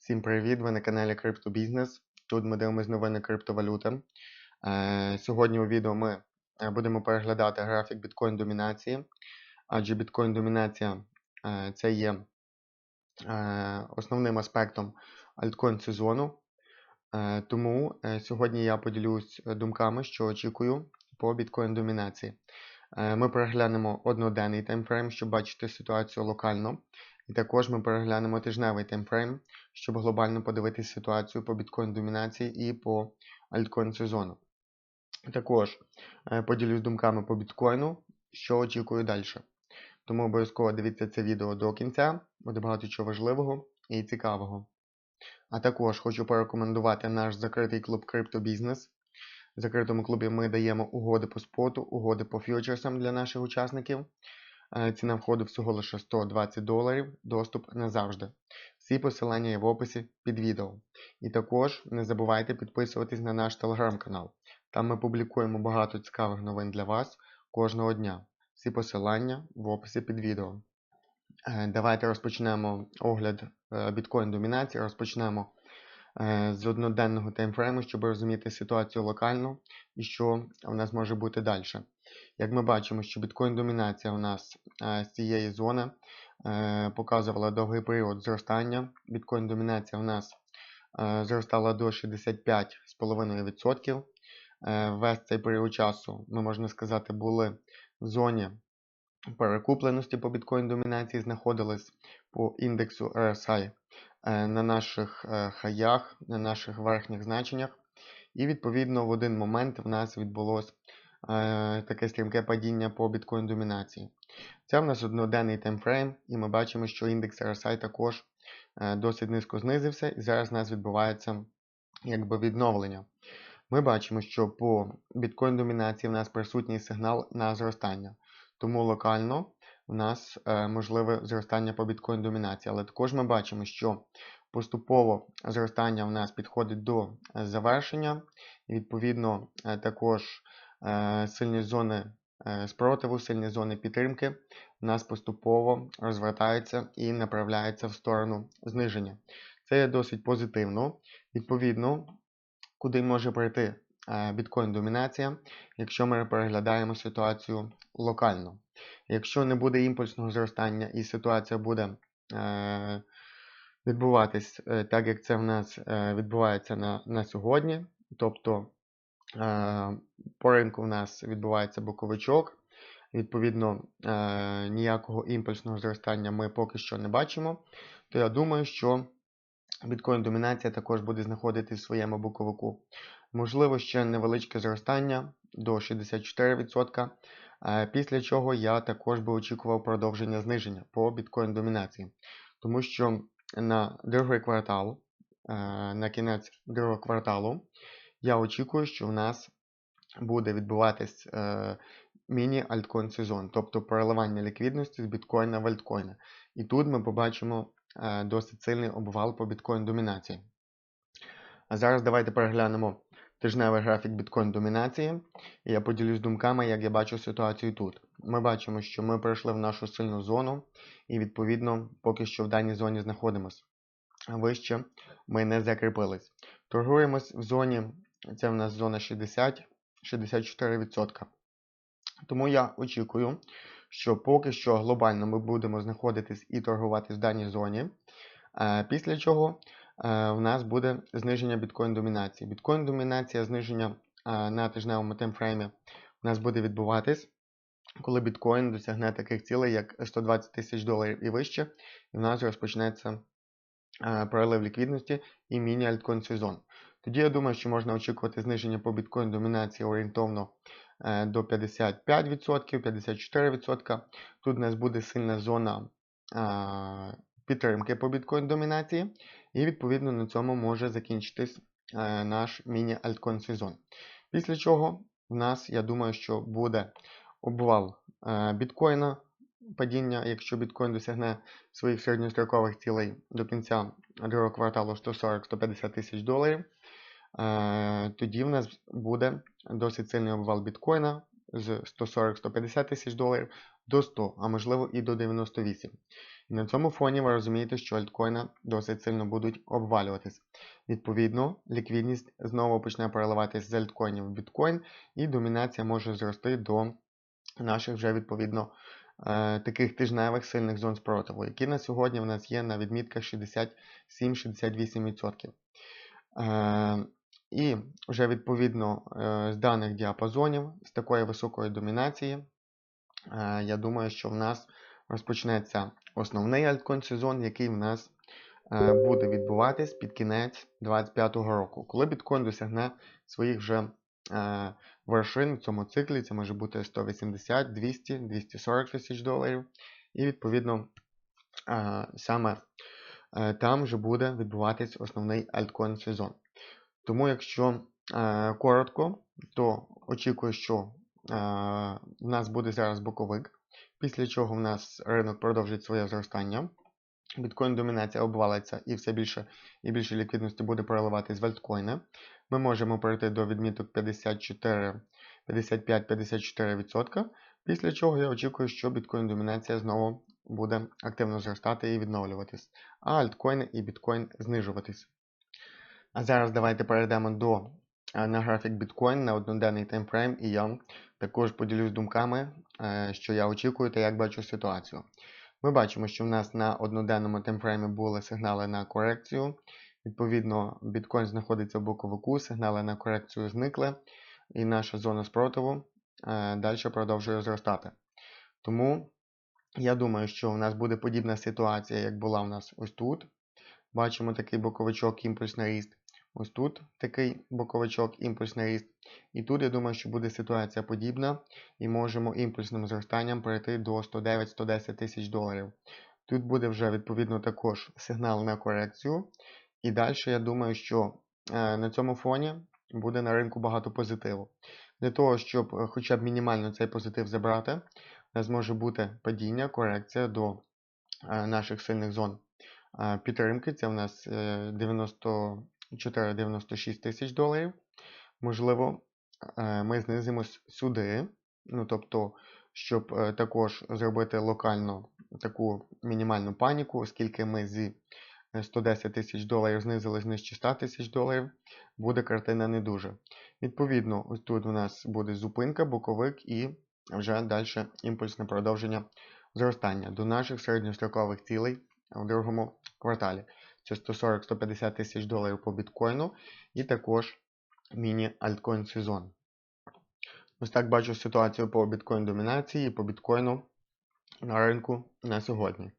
Всім привіт! Ви на каналі Криптобізнес. Тут ми дивимося новини криптовалюти. Е, Сьогодні у відео ми е, будемо переглядати графік біткоін домінації, адже біткоін домінація е, це є основним аспектом альткоін сезону. Тому сьогодні я поділюсь думками, що очікую по біткоін домінації. Е, Ми переглянемо одноденний таймфрейм, щоб бачити ситуацію локально. І також ми переглянемо тижневий таймфрейм, щоб глобально подивитися ситуацію по біткоін домінації і по альткоін сезону. Також е, поділюсь думками по біткоїну, що очікую далі. Тому обов'язково дивіться це відео до кінця, буде багато чого важливого і цікавого. А також хочу порекомендувати наш закритий клуб Криптобізнес. В закритому клубі ми даємо угоди по споту, угоди по фьючерсам для наших учасників. Е, Ціна входу всього лише 120 доларів, доступ назавжди. Всі посилання є в описі під відео. І також не забувайте підписуватись на наш телеграм-канал. Там ми публікуємо багато цікавих новин для вас кожного дня. Всі посилання в описі під відео. Е, Давайте розпочнемо огляд е, біткоін домінації. Розпочнемо з одноденного таймфрейму, щоб розуміти ситуацію локально і що в нас може бути далі. Як ми бачимо, що біткоін домінація у нас е, з цієї зони е, показувала довгий період зростання. Біткоін домінація у нас е, зростала до 65,5%. Е, Весь цей період часу, ми можна сказати, були в зоні перекупленості по біткоін домінації, знаходились по індексу RSI на наших хаях, на наших верхніх значеннях. І відповідно в один момент в нас відбулось е, таке стрімке падіння по біткоін домінації. Це в нас одноденний таймфрейм, і ми бачимо, що індекс RSI також е, досить низько знизився, і зараз у нас відбувається якби відновлення. Ми бачимо, що по біткоін домінації в нас присутній сигнал на зростання. Тому локально у нас е, можливе зростання по біткоін домінації. Але також ми бачимо, що поступово зростання у нас підходить до е, завершення, і відповідно також сильні зони е, спротиву, сильні зони підтримки у нас поступово розвертаються і направляються в сторону зниження. Це є досить позитивно. Відповідно, куди може прийти е, біткоін домінація, якщо ми переглядаємо ситуацію локально. Якщо не буде імпульсного зростання і ситуація буде е, відбуватись е, так, як це в нас е, відбувається на, на сьогодні, тобто е, по ринку в нас відбувається боковичок, відповідно, е, ніякого імпульсного зростання ми поки що не бачимо, то я думаю, що біткоін домінація також буде знаходитись в своєму боковику. Можливо, ще невеличке зростання до 64%. е, Після чого я також би очікував продовження зниження по біткоін домінації. Тому що на другий квартал, е, на кінець другого кварталу, я очікую, що у нас буде відбуватись е, міні-альткоін сезон, тобто переливання ліквідності з біткоїна в альткоїни. І тут ми побачимо е, досить сильний обвал по біткоін домінації. А зараз давайте переглянемо тижневий графік біткоін домінації. І я поділюсь думками, як я бачу ситуацію тут. Ми бачимо, що ми прийшли в нашу сильну зону, і відповідно поки що в даній зоні знаходимося. Вище ми не закріпились. Торгуємось в зоні, це в нас зона 60-64%. Тому я очікую, що поки що глобально ми будемо знаходитись і торгуватись в даній зоні. Е, Після чого е, в нас буде зниження біткоін домінації. Біткоін домінація зниження е, на тижневому таймфреймі у нас буде відбуватись, коли біткоін досягне таких цілей, як 120 тисяч доларів і вище, і в нас розпочнеться е, пролив ліквідності і міні-альткоін сезон. Тоді я думаю, що можна очікувати зниження по біткоін домінації орієнтовно е, до 55%, 54%. Тут у нас буде сильна зона е, підтримки по біткоін домінації, і відповідно на цьому може закінчитись наш міні-альткоін сезон. Після чого в нас, я думаю, що буде обвал біткоїна, падіння, якщо біткоін досягне своїх середньострокових цілей до кінця другого кварталу 140-150 тисяч доларів. Е, тоді в нас буде досить сильний обвал біткоїна з 140-150 тисяч доларів до 100, а можливо і до 98. І на цьому фоні ви розумієте, що альткоїни досить сильно будуть обвалюватись. Відповідно, ліквідність знову почне переливатися з альткоїнів в біткоін, і домінація може зрости до наших вже відповідно таких тижневих сильних зон спротиву, які на сьогодні в нас є на відмітках 67-68%. Е, і вже відповідно е, з даних діапазонів, з такої високої домінації, е, я думаю, що в нас розпочнеться основний альткоін сезон, який в нас е, буде відбуватись під кінець 2025 року, коли біткоін досягне своїх вже е, вершин в цьому циклі, це може бути 180, 200, 240 тисяч доларів. І відповідно е, саме е, там вже буде відбуватись основний альткоін сезон. Тому, якщо е, коротко, то очікую, що е, в нас буде зараз боковик, після чого в нас ринок продовжить своє зростання. Біткоін домінація обвалиться і все більше і більше ліквідності буде переливатись в альткоїни. Ми можемо перейти до відміток 55-54%, після чого я очікую, що біткоін домінація знову буде активно зростати і відновлюватись, а альткоїни і біткоін знижуватись. А зараз давайте перейдемо до, е, на графік біткоін на одноденний таймфрейм, і я також поділюсь думками, е, що я очікую та як бачу ситуацію. Ми бачимо, що в нас на одноденному таймфреймі були сигнали на корекцію. Відповідно, біткоін знаходиться в боковику, сигнали на корекцію зникли, і наша зона спротиву е, далі продовжує зростати. Тому я думаю, що у нас буде подібна ситуація, як була у нас ось тут. Бачимо такий боковичок, імпульсний ріст. Ось тут такий боковичок, імпульсний ріст. І тут, я думаю, що буде ситуація подібна, і можемо імпульсним зростанням перейти до 109-110 тисяч доларів. Тут буде вже відповідно також сигнал на корекцію. І далі я думаю, що е, на цьому фоні буде на ринку багато позитиву. Для того, щоб е, хоча б мінімально цей позитив забрати, у нас може бути падіння, корекція до е, наших сильних зон підтримки. Це у нас 94-96 тисяч доларів. Можливо, ми знизимось сюди. Ну, тобто, щоб також зробити локально таку мінімальну паніку, оскільки ми зі 110 тисяч доларів знизились нижче 100 тисяч доларів, буде картина не дуже. Відповідно, ось тут у нас буде зупинка, боковик і вже далі імпульсне продовження зростання до наших середньострокових цілей в другому кварталі. Це 140-150 тисяч доларів по біткоїну і також міні-альткоін сезон. Ось так бачу ситуацію по біткоін домінації і по біткоїну на ринку на сьогодні.